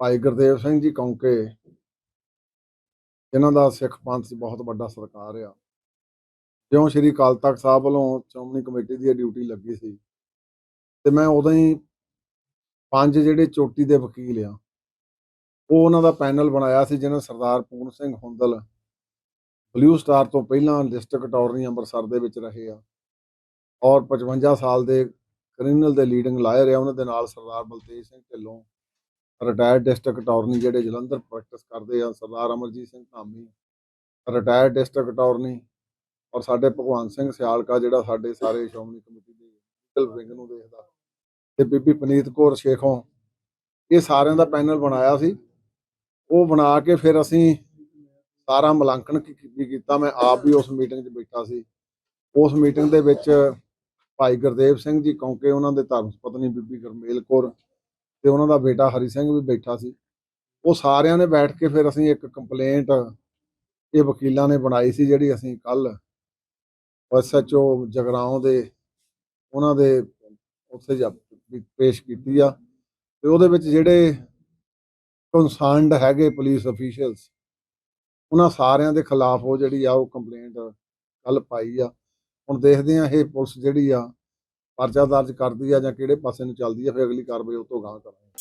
ਭਾਈ ਗੁਰਦੇਵ ਸਿੰਘ ਜੀ ਕੌਂਕੇ। ਇਹਨਾਂ ਦਾ ਸਿੱਖ ਪੰਥ 'ਚ ਬਹੁਤ ਵੱਡਾ ਸਰਕਾਰ ਆ। ਜਿਉਂ ਸ਼੍ਰੀ ਅਕਾਲ ਤਖਤ ਸਾਹਿਬ ਵੱਲੋਂ ਸ਼੍ਰੋਮਣੀ ਕਮੇਟੀ ਦੀ ਇਹ ਡਿਊਟੀ ਲੱਗੀ ਸੀ। ਤੇ ਮੈਂ ਉਦੋਂ ਹੀ ਪੰਜ ਜਿਹੜੇ ਚੋਟੀ ਦੇ ਵਕੀਲ ਆ, ਉਹ ਉਹਨਾਂ ਦਾ ਪੈਨਲ ਬਣਾਇਆ ਸੀ, ਜਿਹਨਾਂ ਸਰਦਾਰ ਪੂਰਨ ਸਿੰਘ ਹੁੰਦਲ ਬਲੂ ਸਟਾਰ ਤੋਂ ਪਹਿਲਾਂ ਡਿਸਟ੍ਰਿਕਟ ਅਟਾਰਨੀ ਅੰਮ੍ਰਿਤਸਰ ਦੇ ਵਿੱਚ ਰਹੇ ਆ। ਔਰ 55 ਸਾਲ ਦੇ ਕ੍ਰਿਮੀਨਲ ਦੇ ਲੀਡਿੰਗ ਲਾਇਰ ਆ, ਉਹਨਾਂ ਦੇ ਨਾਲ Sardar Baltej Singh Dhillon retired district attorney ਜਿਹੜੇ ਜਲੰਧਰ ਪ੍ਰੈਕਟਿਸ ਕਰਦੇ ਆ, Sardar Amarjeet Singh Dhami retired district attorney ਔਰ ਸਾਡੇ ਭਗਵਾਨ ਸਿੰਘ ਸਿਆਲਕਾ ਜਿਹੜਾ ਸਾਡੇ ਸਾਰੇ ਸ਼੍ਰੋਮਣੀ ਕਮੇਟੀ ਦੇ ਲੀਗਲ ਵਿੰਗ ਨੂੰ ਦੇਖਦਾ ਤੇ ਬੀਬੀ ਪਨੀਤ ਕੌਰ ਸ਼ੇਖੋਂ ਇਹ ਸਾਰਿਆਂ ਦਾ ਪੈਨਲ ਬਣਾਇਆ ਸੀ। ਉਹ ਬਣਾ ਕੇ ਫਿਰ ਅਸੀਂ ਸਾਰਾ ਮੁਲਾਂਕਣ ਕੀ- ਕੀਤਾ, ਮੈਂ ਆਪ ਵੀ ਉਸ ਮੀਟਿੰਗ 'ਚ ਬੈਠਾ ਸੀ। ਉਸ ਮੀਟਿੰਗ ਦੇ ਵਿੱਚ ਭਾਈ ਗੁਰਦੇਵ ਸਿੰਘ ਜੀ ਕੌਂਕੇ ਉਹਨਾਂ ਦੇ ਧਰਮ ਪਤਨੀ ਬੀਬੀ ਗੁਰਮੇਲ ਕੌਰ ਤੇ ਉਹਨਾਂ ਦਾ ਬੇਟਾ ਹਰੀ ਸਿੰਘ ਵੀ ਬੈਠਾ ਸੀ। ਉਹ ਸਾਰਿਆਂ ਨੇ ਬੈਠ ਕੇ ਫਿਰ ਅਸੀਂ ਇੱਕ ਕੰਪਲੇਂਟ ਇਹ ਵਕੀਲਾਂ ਨੇ ਬਣਾਈ ਸੀ ਜਿਹੜੀ ਅਸੀਂ ਕੱਲ ਐਸਐਚਓ ਜਗਰਾਉਂ ਦੇ ਉਹਨਾਂ ਦੇ ਉੱਥੇ ਜਾ ਪੇਸ਼ ਕੀਤੀ ਆ ਤੇ ਉਹਦੇ ਵਿੱਚ ਜਿਹੜੇ ਕਨਸਰਨਡ ਹੈਗੇ ਪੁਲਿਸ ਅਫੀਸ਼ੀਅਲਸ ਉਹਨਾਂ ਸਾਰਿਆਂ ਦੇ ਖਿਲਾਫ ਉਹ ਜਿਹੜੀ ਆ ਉਹ ਕੰਪਲੇਂਟ ਕੱਲ ਪਾਈ ਆ। ਹੁਣ ਦੇਖਦੇ ਆ ਇਹ ਪੁਲਿਸ ਜਿਹੜੀ ਆ ਪਰਚਾ ਦਰਜ ਕਰਦੀ ਆ ਜਾਂ ਕਿਹੜੇ ਪਾਸੇ ਨੂੰ ਚੱਲਦੀ ਆ, ਫਿਰ ਅਗਲੀ ਕਾਰਵਾਈ ਉਹ ਤੋਂ ਗਾਂ ਕਰਾਂਗੇ।